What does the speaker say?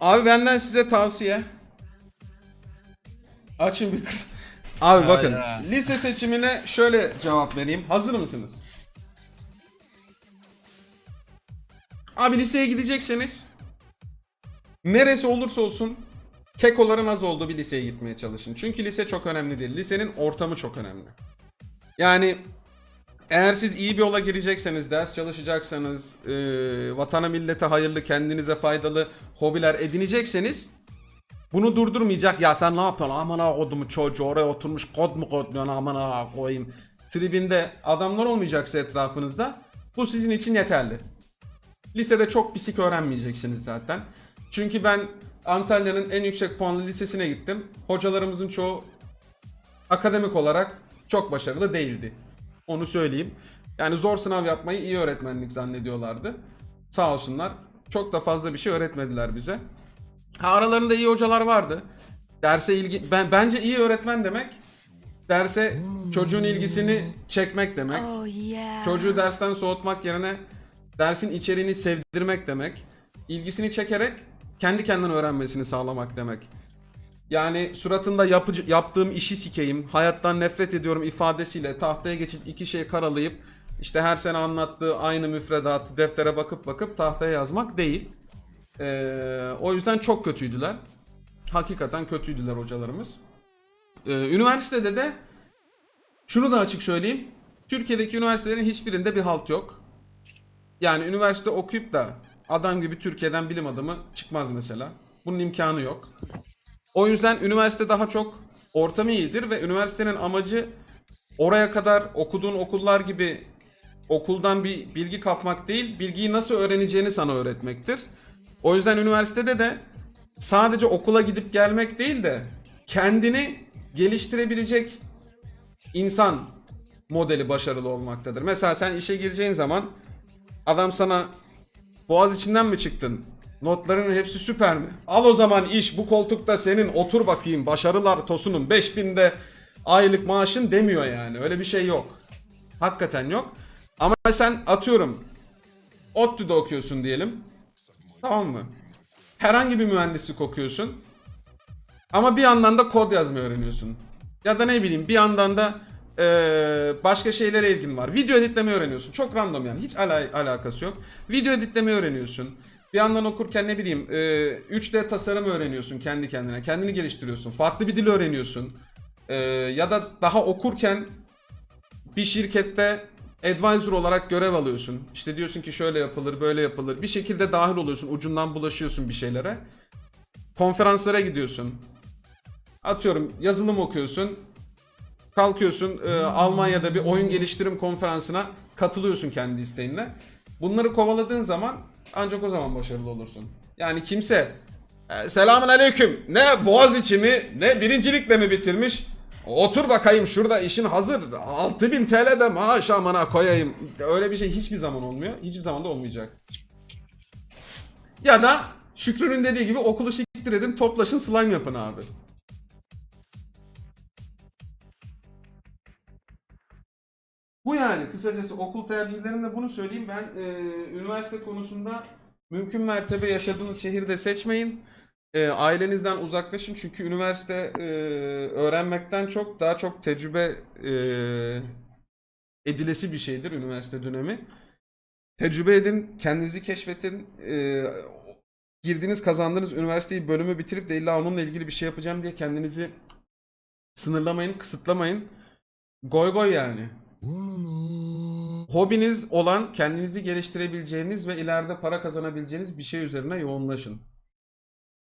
Abi benden size tavsiye. Açın bir kır- Abi bakın Hayda. lise seçimine şöyle cevap vereyim. Hazır mısınız? Abi liseye gidecekseniz neresi olursa olsun kekoların az olduğu bir liseye gitmeye çalışın. Çünkü lise çok önemli değil. Lisenin ortamı çok önemli. Yani eğer siz iyi bir yola girecekseniz, ders çalışacaksanız, e, vatana millete hayırlı, kendinize faydalı hobiler edinecekseniz bunu durdurmayacak. Ya sen ne yapıyorsun? Aman ha kodumu çocuğu oraya oturmuş kod mu kodluyorsun aman ha koyayım. Tribinde adamlar olmayacaksa etrafınızda bu sizin için yeterli. Lisede çok pisik öğrenmeyeceksiniz zaten. Çünkü ben Antalya'nın en yüksek puanlı lisesine gittim. Hocalarımızın çoğu akademik olarak çok başarılı değildi. Onu söyleyeyim. Yani zor sınav yapmayı iyi öğretmenlik zannediyorlardı. Sağ olsunlar. Çok da fazla bir şey öğretmediler bize. Ha, aralarında iyi hocalar vardı. Derse ilgi ben bence iyi öğretmen demek derse çocuğun ilgisini çekmek demek. Oh yeah. Çocuğu dersten soğutmak yerine dersin içeriğini sevdirmek demek. İlgisini çekerek kendi kendine öğrenmesini sağlamak demek. Yani suratında yapıcı, yaptığım işi sikeyim, hayattan nefret ediyorum ifadesiyle tahtaya geçip iki şey karalayıp işte her sene anlattığı aynı müfredatı deftere bakıp bakıp tahtaya yazmak değil. Ee, o yüzden çok kötüydüler. Hakikaten kötüydüler hocalarımız. Ee, üniversitede de şunu da açık söyleyeyim. Türkiye'deki üniversitelerin hiçbirinde bir halt yok. Yani üniversite okuyup da adam gibi Türkiye'den bilim adamı çıkmaz mesela. Bunun imkanı yok. O yüzden üniversite daha çok ortamı iyidir ve üniversitenin amacı oraya kadar okuduğun okullar gibi okuldan bir bilgi kapmak değil, bilgiyi nasıl öğreneceğini sana öğretmektir. O yüzden üniversitede de sadece okula gidip gelmek değil de kendini geliştirebilecek insan modeli başarılı olmaktadır. Mesela sen işe gireceğin zaman adam sana boğaz içinden mi çıktın? Notların hepsi süper mi? Al o zaman iş bu koltukta senin otur bakayım başarılar tosunun 5000'de aylık maaşın demiyor yani. Öyle bir şey yok. Hakikaten yok. Ama sen atıyorum ODTÜ'de okuyorsun diyelim. Tamam mı? Herhangi bir mühendislik okuyorsun. Ama bir yandan da kod yazmayı öğreniyorsun. Ya da ne bileyim bir yandan da eee, başka şeylere ilgin var. Video editlemeyi öğreniyorsun. Çok random yani. Hiç ala- alakası yok. Video editlemeyi öğreniyorsun. Bir yandan okurken ne bileyim eee, 3D tasarım öğreniyorsun kendi kendine. Kendini geliştiriyorsun. Farklı bir dil öğreniyorsun. Eee, ya da daha okurken bir şirkette advisor olarak görev alıyorsun. İşte diyorsun ki şöyle yapılır, böyle yapılır. Bir şekilde dahil oluyorsun. Ucundan bulaşıyorsun bir şeylere. Konferanslara gidiyorsun. Atıyorum yazılım okuyorsun. Kalkıyorsun e, Almanya'da bir oyun geliştirim konferansına katılıyorsun kendi isteğinle. Bunları kovaladığın zaman ancak o zaman başarılı olursun. Yani kimse e, selamun aleyküm ne Boğaziçi mi ne birincilikle mi bitirmiş otur bakayım şurada işin hazır 6000 TL de maaş amına koyayım öyle bir şey hiçbir zaman olmuyor hiçbir zaman da olmayacak. Ya da Şükrü'nün dediği gibi okulu siktir edin toplaşın slime yapın abi. Bu yani kısacası okul tercihlerinde bunu söyleyeyim. Ben e, üniversite konusunda mümkün mertebe yaşadığınız şehirde seçmeyin. E, ailenizden uzaklaşın çünkü üniversite e, öğrenmekten çok daha çok tecrübe e, edilesi bir şeydir üniversite dönemi. Tecrübe edin, kendinizi keşfetin. E, girdiğiniz, kazandığınız üniversiteyi bölümü bitirip de illa onunla ilgili bir şey yapacağım diye kendinizi sınırlamayın, kısıtlamayın. Goy goy yani. Hobiniz olan kendinizi geliştirebileceğiniz ve ileride para kazanabileceğiniz bir şey üzerine yoğunlaşın.